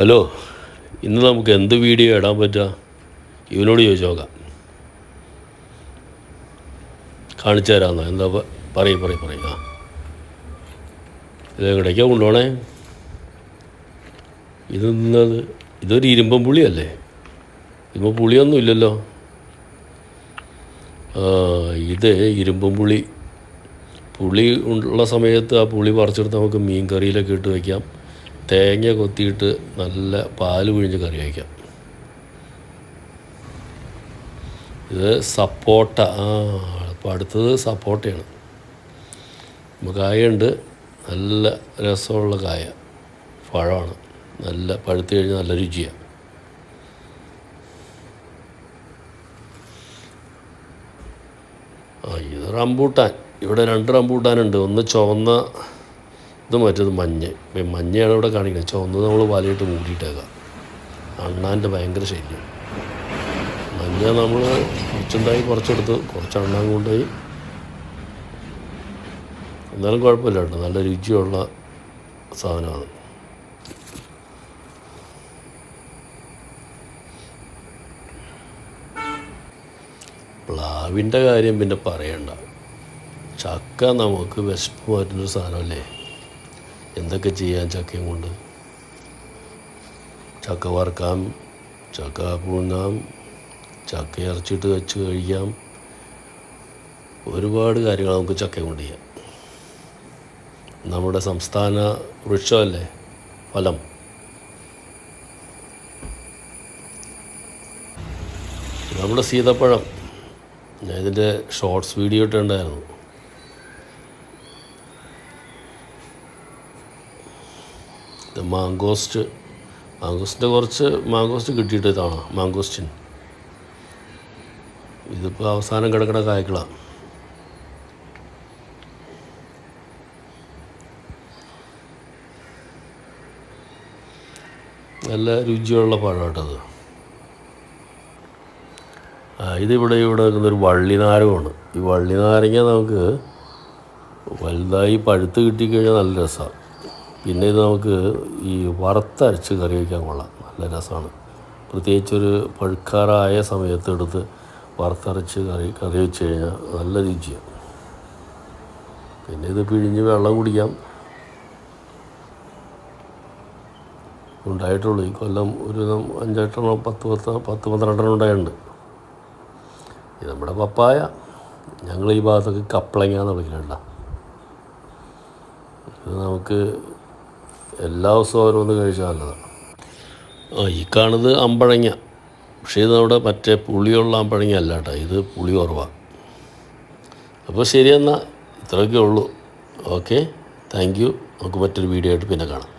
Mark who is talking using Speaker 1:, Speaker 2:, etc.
Speaker 1: Hello ഇന്ന് നമുക്ക് എന്ത് വീഡിയോ ഇടാൻ പറ്റുക ഇവനോട് ചോദിച്ചു നോക്കാം. കാണിച്ചു തരാമെന്നോ? എന്താ പറയും പറയും പറയും. ആ. ഇത് എവിടേക്കാ കൊണ്ടുപോണേ. ഇത് ഇതൊരു ഇരുമ്പം പുളിയല്ലേ? ഇരുമ്പം പുളിയൊന്നും ഇല്ലല്ലോ. ഇത് ഇരുമ്പം പുളി. പുളി ഉള്ള സമയത്ത് ആ പുളി പറിച്ചെടുത്ത് നമുക്ക് മീൻ കറിയിലൊക്കെ ഇട്ട് വയ്ക്കാം തേങ്ങ കൊത്തിയിട്ട് നല്ല പാൽ പിഴിഞ്ഞ് കറി വയ്ക്കാം. ഇത് സപ്പോട്ട. ആ അപ്പോൾ അടുത്തത് സപ്പോട്ടയാണ്. കായുണ്ട് നല്ല രസമുള്ള കായ. പഴമാണ്. നല്ല പഴുത്ത് കഴിഞ്ഞാൽ നല്ല രുചിയാണ് ആ ഇത് റംബൂട്ടാൻ. ഇവിടെ രണ്ട് റംബൂട്ടാനുണ്ട്. ഒന്ന് ചുവന്ന ഇത് മറ്റേത് മഞ്ഞ. മഞ്ഞയാണ് ഇവിടെ കാണിക്കുന്നത്. ചുവന്നത് നമ്മൾ വലയിട്ട് മൂടിയിട്ടേക്കാം. അണ്ണാന്റെ ഭയങ്കര ശല്യം. മഞ്ഞ നമ്മൾ കുറച്ചുണ്ടായി കുറച്ചെടുത്ത് കുറച്ച് അണ്ണാൻ കൊണ്ടുപോയി. എന്നാലും കുഴപ്പമില്ല കേട്ടോ. നല്ല രുചിയുള്ള സാധനമാണ്. പ്ലാവിന്റെ കാര്യം പിന്നെ പറയണ്ട. ചക്ക നമുക്ക് വിശപ്പ് മാറ്റുന്നൊരു സാധനമല്ലേ? എന്തൊക്കെ ചെയ്യാൻ ചക്കയും കൊണ്ട്? ചക്ക വറുക്കാം ചക്ക പുഴുങ്ങാം ചക്ക ഇറച്ചിട്ട് വെച്ച് കഴിക്കാം. ഒരുപാട് കാര്യങ്ങൾ നമുക്ക് ചക്ക കൊണ്ട് ചെയ്യാം. നമ്മുടെ സംസ്ഥാന വൃക്ഷമല്ലേ? ഫലം. നമ്മുടെ സീതപ്പഴം. ഞാൻ ഇതിന്റെ ഷോർട്സ് വീഡിയോ ഇട്ടുണ്ടായിരുന്നു. ഇത് മാങ്കോസ്റ്റ്. മാങ്കോസ്റ്റിന്റെ കുറച്ച് മാങ്കോസ്റ്റ് കിട്ടിയിട്ട് ഇതാണ്? മാങ്കോസ്റ്റിൻ. ഇതിപ്പോൾ അവസാനം കിടക്കുന്ന കായ്ക്കളാണ് നല്ല രുചിയുള്ള പഴമാട്ടത് ഇതിവിടെ ഇവിടെ നിൽക്കുന്നൊരു വള്ളിനാരകമാണ് ഈ വള്ളിനാരങ്ങ നമുക്ക് വലുതായി പഴുത്ത് കിട്ടിക്കഴിഞ്ഞാൽ നല്ല രസമാണ് പിന്നെ ഇത് നമുക്ക് ഈ വറുത്തരച്ച് കറി വയ്ക്കാൻ കൊള്ളാം. നല്ല രസമാണ്. പ്രത്യേകിച്ചൊരു പഴുക്കാറായ സമയത്ത് എടുത്ത് വറുത്തരച്ച് കറി കറി വെച്ച് കഴിഞ്ഞാൽ നല്ല രുചിയാണ് പിന്നെ ഇത് പിഴിഞ്ഞ് വെള്ളം കുടിക്കാം. ഉണ്ടായിട്ടുള്ളൂ. ഈ കൊല്ലം ഒരു അഞ്ചെട്ടെണ്ണം പത്ത് പത്ത് പത്ത് പന്ത്രണ്ടെണ്ണം ഉണ്ടായിട്ടുണ്ട്. ഇത് നമ്മുടെ പപ്പായ. ഞങ്ങൾ ഈ ഭാഗത്തൊക്കെ കപ്പളങ്ങാന്ന് എന്ന് ഇത് നമുക്ക് എല്ലാ ദിവസവും ഓരോന്ന് കഴിച്ചാൽ നല്ലതാണ്. ആ ഈ കാണുന്നത് അമ്പഴങ്ങ. പക്ഷേ ഇത് നമ്മുടെ മറ്റേ പുളിയുള്ള അമ്പഴങ്ങ അല്ല കേട്ടോ. ഇത് പുളി കുറവാണ് അപ്പോൾ ശരിയെന്നാൽ ഇത്രയൊക്കെ ഉള്ളൂ. ഓക്കെ. Thank you. നമുക്ക് മറ്റൊരു വീഡിയോ ആയിട്ട് പിന്നെ കാണാം.